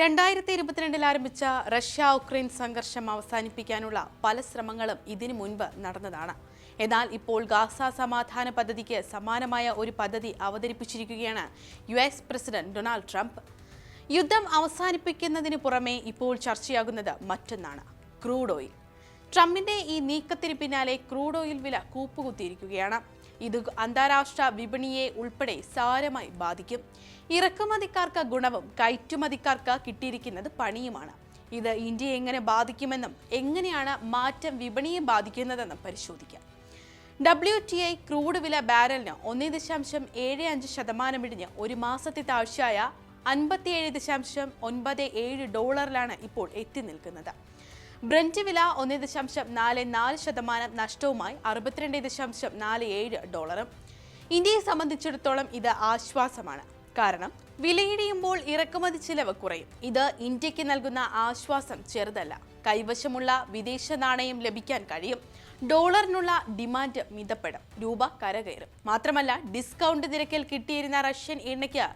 രണ്ടായിരത്തി ഇരുപത്തിരണ്ടിൽ ആരംഭിച്ച റഷ്യ ഉക്രൈൻ സംഘർഷം അവസാനിപ്പിക്കാനുള്ള പല ശ്രമങ്ങളും ഇതിനു മുൻപ് നടന്നതാണ്. എന്നാൽ ഇപ്പോൾ ഗാസ സമാധാന പദ്ധതിക്ക് സമാനമായ ഒരു പദ്ധതി അവതരിപ്പിച്ചിരിക്കുകയാണ് U S president Donald Trump. യുദ്ധം അവസാനിപ്പിക്കുന്നതിന് പുറമെ ഇപ്പോൾ ചർച്ചയാകുന്നത് മറ്റൊന്നാണ് ക്രൂഡ് ഓയിൽ. ട്രംപിന്റെ ഈ നീക്കത്തിന് പിന്നാലെ ക്രൂഡ് ഓയിൽ വില കൂപ്പുകുത്തിയിരിക്കുകയാണ്. ഇത് അന്താരാഷ്ട്ര വിപണിയെ ഉൾപ്പെടെ സാരമായി ബാധിക്കും. ഇറക്കുമതിക്കാർക്ക് ഗുണവും കയറ്റുമതിക്കാർക്ക് കിട്ടിയിരിക്കുന്നത് പണിയുമാണ്. ഇത് ഇന്ത്യയെ എങ്ങനെ ബാധിക്കുമെന്നും എങ്ങനെയാണ് മാറ്റം വിപണിയെ ബാധിക്കുന്നതെന്നും പരിശോധിക്കാം. ഡബ്ല്യു ടി ഐ ക്രൂഡ് വില ബാരലിന് ഒന്നേ ദശാംശം ഏഴ് അഞ്ച് ശതമാനം ഇടിഞ്ഞ് ഒരു മാസത്തെ താഴ്ചയായ അൻപത്തിയേഴ് ദശാംശം ഒൻപത് ഏഴ് ഡോളറിലാണ് ഇപ്പോൾ എത്തി നിൽക്കുന്നത്. ബ്രന്റ് വില ഒന്നേ ദശാംശം നാല് നാല് ശതമാനം നഷ്ടവുമായി അറുപത്തിരണ്ട് ദശാംശം നാല് ഏഴ് ഡോളറും. ഇന്ത്യയെ സംബന്ധിച്ചിടത്തോളം ഇത് ആശ്വാസമാണ്. കാരണം വിലയിടിയുമ്പോൾ ഇറക്കുമതി ചിലവ് കുറയും. ഇത് ഇന്ത്യയ്ക്ക് നൽകുന്ന ആശ്വാസം ചെറുതല്ല. കൈവശമുള്ള വിദേശ നാണയം ലഭിക്കാൻ കഴിയും. ഡോളറിനുള്ള ഡിമാൻഡ് മിതപ്പെടും. രൂപ കരകയറും. മാത്രമല്ല ഡിസ്കൗണ്ട് നിരക്കിൽ കിട്ടിയിരുന്ന റഷ്യൻ എണ്ണയ്ക്ക്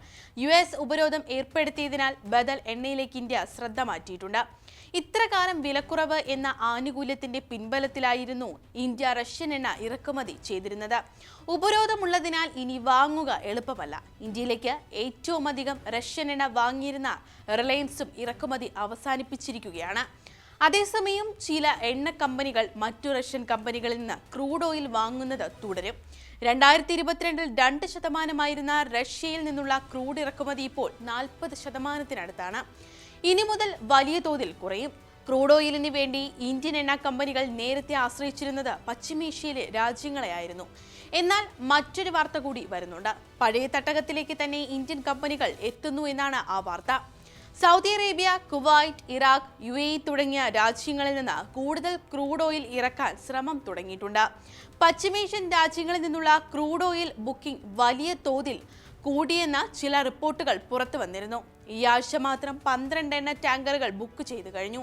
യു എസ് ഉപരോധം ഏർപ്പെടുത്തിയതിനാൽ ബദൽ എണ്ണയിലേക്ക് ഇന്ത്യ ശ്രദ്ധ മാറ്റിയിട്ടുണ്ട്. ഇത്രകാലം വിലക്കുറവ് എന്ന ആനുകൂല്യത്തിന്റെ പിൻബലത്തിലായിരുന്നു ഇന്ത്യ റഷ്യൻ എണ്ണ ഇറക്കുമതി ചെയ്തിരുന്നത്. ഉപരോധമുള്ളതിനാൽ ഇനി വാങ്ങുക എളുപ്പമല്ല. ഇന്ത്യയിലേക്ക് ഏറ്റവും അധികം റഷ്യൻ എണ്ണ വാങ്ങിയിരുന്ന റിലയൻസും ഇറക്കുമതി അവസാനിപ്പിച്ചിരിക്കുകയാണ്. അതേസമയം ചില എണ്ണ കമ്പനികൾ മറ്റു റഷ്യൻ കമ്പനികളിൽ നിന്ന് ക്രൂഡ് ഓയിൽ വാങ്ങുന്നത് തുടരും. രണ്ടായിരത്തി ഇരുപത്തിരണ്ടിൽ രണ്ട് ശതമാനമായിരുന്ന റഷ്യയിൽ നിന്നുള്ള ക്രൂഡ് ഇറക്കുമതി ഇപ്പോൾ നാൽപ്പത് ശതമാനത്തിനടുത്താണ്. ഇനി മുതൽ വലിയ തോതിൽ കുറയും. ക്രൂഡ് ഓയിലിന് വേണ്ടി ഇന്ത്യൻ എണ്ണ കമ്പനികൾ നേരത്തെ ആശ്രയിച്ചിരുന്നത് പശ്ചിമേഷ്യയിലെ രാജ്യങ്ങളെയായിരുന്നു. എന്നാൽ മറ്റൊരു വാർത്ത കൂടി വരുന്നുണ്ട്. പഴയ തട്ടകത്തിലേക്ക് തന്നെ ഇന്ത്യൻ കമ്പനികൾ എത്തുന്നു എന്നാണ് ആ വാർത്ത. Saudi Arabia Kuwait Iraq U A തുടങ്ങിയ രാജ്യങ്ങളിൽ നിന്ന് കൂടുതൽ ക്രൂഡ് ഓയിൽ ഇറക്കാൻ ശ്രമം തുടങ്ങിയിട്ടുണ്ട്. പശ്ചിമേഷ്യൻ രാജ്യങ്ങളിൽ നിന്നുള്ള ക്രൂഡ് ഓയിൽ ബുക്കിംഗ് വലിയ തോതിൽ കൂടിയെന്ന ചില റിപ്പോർട്ടുകൾ പുറത്തു വന്നിരുന്നു. ഈ ആഴ്ച മാത്രം പന്ത്രണ്ട് എണ്ണ ടാങ്കറുകൾ ബുക്ക് ചെയ്തു കഴിഞ്ഞു.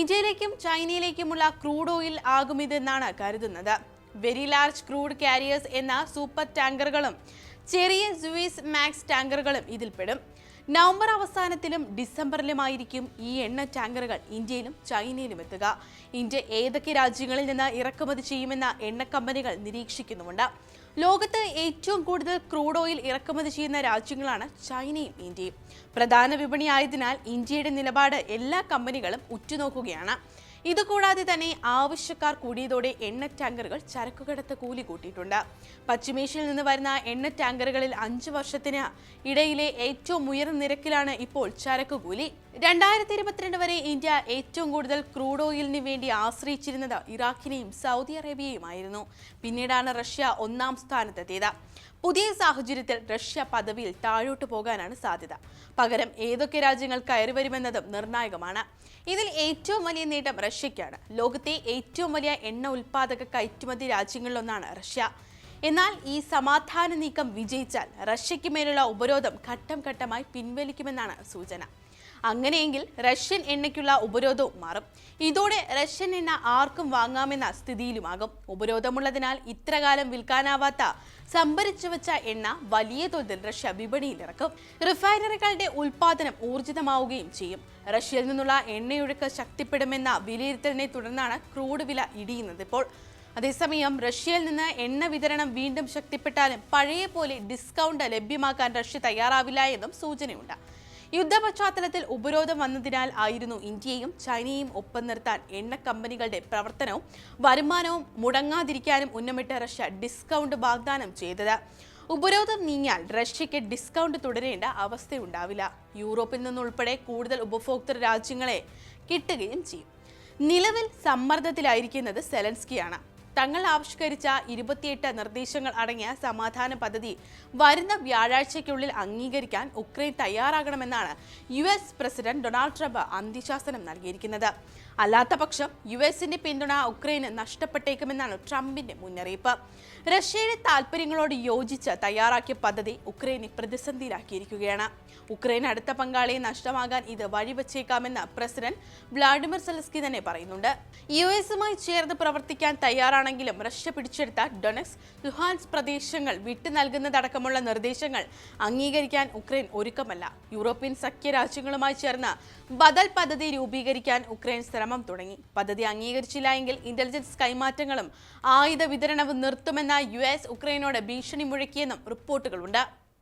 ഇന്ത്യയിലേക്കും ചൈനയിലേക്കുമുള്ള ക്രൂഡ് ഓയിൽ ആകും ആകുമിതെന്നാണ് കരുതുന്നത്. വെരി ലാർജ് ക്രൂഡ് കാരിയേഴ്സ് എന്ന സൂപ്പർ ടാങ്കറുകളും ചെറിയ സുവീസ് മാക്സ് ടാങ്കറുകളും ഇതിൽപ്പെടും നവംബർ അവസാനത്തിലും ഡിസംബറിലുമായിരിക്കും ഈ എണ്ണ ടാങ്കറുകൾ ഇന്ത്യയിലും ചൈനയിലും എത്തുക. ഇന്ത്യ ഏതൊക്കെ രാജ്യങ്ങളിൽ നിന്ന് ഇറക്കുമതി ചെയ്യുമെന്ന എണ്ണ കമ്പനികൾ നിരീക്ഷിക്കുന്നുമുണ്ട്. ലോകത്ത് ഏറ്റവും കൂടുതൽ ക്രൂഡ് ഓയിൽ ഇറക്കുമതി ചെയ്യുന്ന രാജ്യങ്ങളാണ് ചൈനയും ഇന്ത്യയും. പ്രധാന വിപണിയായതിനാൽ ഇന്ത്യയുടെ നിലപാട് എല്ലാ കമ്പനികളും ഉറ്റുനോക്കുകയാണ്. ഇതുകൂടാതെ തന്നെ ആവശ്യക്കാർ കൂടിയതോടെ എണ്ണ ടാങ്കറുകൾ ചരക്കുകടത്ത് കൂലി കൂട്ടിയിട്ടുണ്ട് പശ്ചിമേഷ്യയിൽ നിന്ന് വരുന്ന എണ്ണ ടാങ്കറുകളിൽ അഞ്ച് വർഷത്തിന് ഇടയിലെ ഏറ്റവും ഉയർന്ന നിരക്കിലാണ് ഇപ്പോൾ ചരക്ക് കൂലി. രണ്ടായിരത്തി ഇരുപത്തിരണ്ട് വരെ ഇന്ത്യ ഏറ്റവും കൂടുതൽ ക്രൂഡ് ഓയിലിന് വേണ്ടി ആശ്രയിച്ചിരുന്നത് ഇറാഖിനെയും സൗദി അറേബ്യയുമായിരുന്നു. പിന്നീടാണ് റഷ്യ ഒന്നാം സ്ഥാനത്തെത്തിയത്. പുതിയ സാഹചര്യത്തിൽ റഷ്യ പദവിയിൽ താഴോട്ട് പോകാനാണ് സാധ്യത. പകരം ഏതൊക്കെ രാജ്യങ്ങൾ കയറി വരുമെന്നതും നിർണായകമാണ്. ഇതിൽ ഏറ്റവും വലിയ നേട്ടം റഷ്യയ്ക്കാണ്. ലോകത്തെ ഏറ്റവും വലിയ എണ്ണ ഉൽപ്പാദക കയറ്റുമതി രാജ്യങ്ങളിലൊന്നാണ് റഷ്യ. എന്നാൽ ഈ സമാധാന നീക്കം വിജയിച്ചാൽ റഷ്യയ്ക്ക് മേലുള്ള ഉപരോധം ഘട്ടം ഘട്ടമായി പിൻവലിക്കുമെന്നാണ് സൂചന. അങ്ങനെയെങ്കിൽ റഷ്യൻ എണ്ണയ്ക്കുള്ള ഉപരോധവും മാറും. ഇതോടെ റഷ്യൻ എണ്ണ ആർക്കും വാങ്ങാമെന്ന സ്ഥിതിയിലുമാകും. ഉപരോധമുള്ളതിനാൽ ഇത്രകാലം വിൽക്കാനാവാത്ത സംഭരിച്ചു വെച്ച എണ്ണ വലിയ തോതിൽ റഷ്യ വിപണിയിൽ ഇറക്കും. റിഫൈനറികളുടെ ഉൽപാദനം ഊർജിതമാവുകയും ചെയ്യും. റഷ്യയിൽ നിന്നുള്ള എണ്ണയൊഴുക്ക് ശക്തിപ്പെടുമെന്ന വിലയിരുത്തലിനെ തുടർന്നാണ് ക്രൂഡ് വില ഇടിയുന്നത് ഇപ്പോൾ. അതേസമയം റഷ്യയിൽ നിന്ന് എണ്ണ വിതരണം വീണ്ടും ശക്തിപ്പെട്ടാലും പഴയ പോലെ ഡിസ്കൗണ്ട് ലഭ്യമാക്കാൻ റഷ്യ തയ്യാറാവില്ല എന്നും സൂചനയുണ്ട്. യുദ്ധ പശ്ചാത്തലത്തിൽ ഉപരോധം വന്നതിനാൽ ആയിരുന്നു ഇന്ത്യയും ചൈനയും ഒപ്പം നിർത്താൻ എണ്ണ കമ്പനികളുടെ പ്രവർത്തനവും വരുമാനവും മുടങ്ങാതിരിക്കാനും ഉന്നമിട്ട റഷ്യ ഡിസ്കൗണ്ട് വാഗ്ദാനം ചെയ്തത്. ഉപരോധം നീങ്ങിയാൽ റഷ്യയ്ക്ക് ഡിസ്കൗണ്ട് തുടരേണ്ട അവസ്ഥയുണ്ടാവില്ല. യൂറോപ്പിൽ നിന്നുൾപ്പെടെ കൂടുതൽ ഉപഭോക്തൃ രാജ്യങ്ങളെ കിട്ടുകയും ചെയ്യും. നിലവിൽ സമ്മർദ്ദത്തിലായിരിക്കുന്നത് സെലൻസ്കിയാണ്. തങ്ങൾ ആവിഷ്കരിച്ച ഇരുപത്തിയെട്ട് നിർദ്ദേശങ്ങൾ അടങ്ങിയ സമാധാന പദ്ധതി വരുന്ന വ്യാഴാഴ്ചയ്ക്കുള്ളിൽ അംഗീകരിക്കാൻ Ukraine തയ്യാറാകണമെന്നാണ് U S president Donald Trump അന്ത്യശാസനം നൽകിയിരിക്കുന്നത്. അല്ലാത്ത പക്ഷം യു എസിന്റെ പിന്തുണ ഉക്രൈന് നഷ്ടപ്പെട്ടേക്കുമെന്നാണ് ട്രംപിന്റെ മുന്നറിയിപ്പ്. റഷ്യയുടെ താൽപ്പര്യങ്ങളോട് യോജിച്ച് തയ്യാറാക്കിയ പദ്ധതി ഉക്രൈനെ പ്രതിസന്ധിയിലാക്കിയിരിക്കുകയാണ്. ഉക്രൈൻ അടുത്ത പങ്കാളിയെ നഷ്ടമാകാൻ ഇത് വഴിവെച്ചേക്കാമെന്ന് പ്രസിഡന്റ് വ്ളാഡിമിർ സെലസ്കി തന്നെ പറയുന്നുണ്ട്. യു എസുമായി ചേർന്ന് പ്രവർത്തിക്കാൻ തയ്യാറാണ് രീതിയിലാണെങ്കിലും റഷ്യ പിടിച്ചെടുത്ത ഡൊണക്സ് ലുഹാൻസ് പ്രദേശങ്ങൾ വിട്ടു നൽകുന്നതടക്കമുള്ള നിർദ്ദേശങ്ങൾ അംഗീകരിക്കാൻ ഉക്രൈൻ ഒരുക്കമല്ല. യൂറോപ്യൻ സഖ്യ രാജ്യങ്ങളുമായി ചേർന്ന് ബദൽ പദ്ധതി രൂപീകരിക്കാൻ ഉക്രൈൻ ശ്രമം തുടങ്ങി. പദ്ധതി അംഗീകരിച്ചില്ല എങ്കിൽ ഇന്റലിജൻസ് കൈമാറ്റങ്ങളും ആയുധ വിതരണവും നിർത്തുമെന്ന യു എസ് ഉക്രൈനോട് ഭീഷണി മുഴക്കിയെന്നും റിപ്പോർട്ടുകളുണ്ട്.